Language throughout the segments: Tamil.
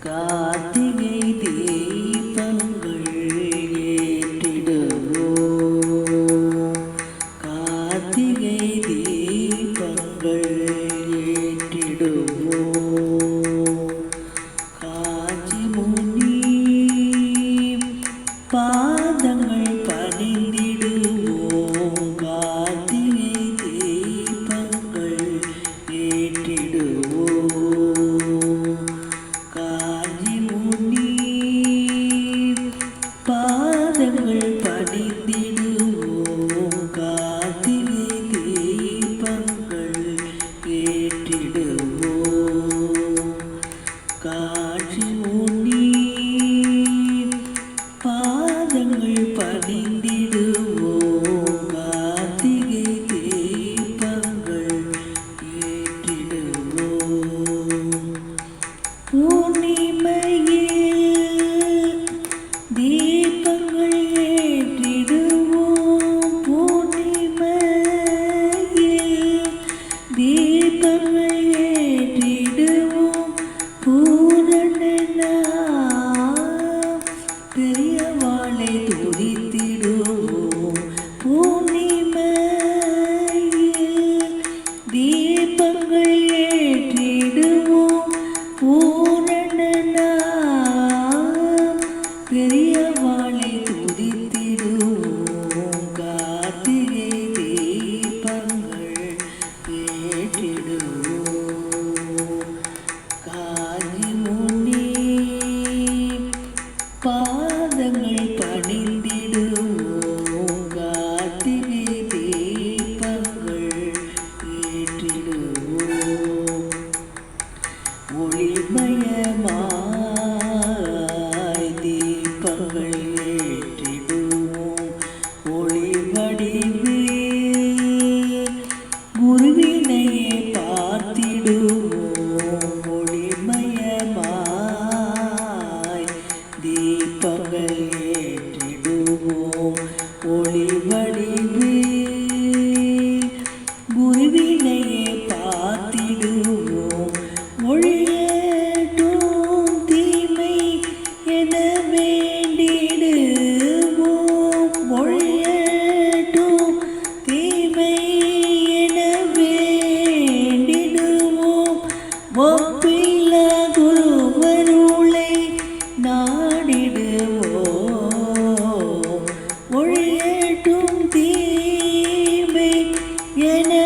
கார்த்திகை தீபங்கள் ஏற்றிடுவோம். கார்த்திகை தீபங்கள் ஏற்றிடுவோம். காஞ்சி முனி பாதங்கள் பணிந்திடுவோம். கார்த்திகை தீபங்கள் ஏற்றிடுவோம். தெய்வங்கள் ശരണ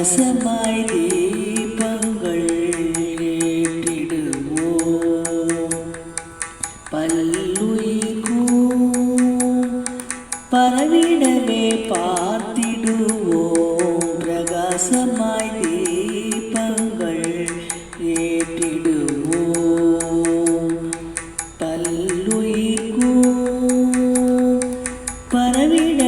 பாசமாய் தீபங்கள் ஏற்றிடுவோம் பல்லுயிர்கூம் பரவிடவே பார்த்திடுவோம் பிரகாசமாய் தீபங்கள் ஏற்றிடுவோம் பல்லுயிர்கூம் பரவிட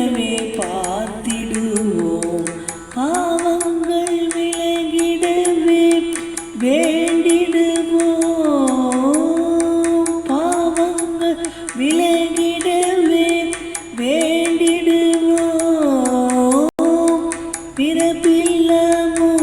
为了梦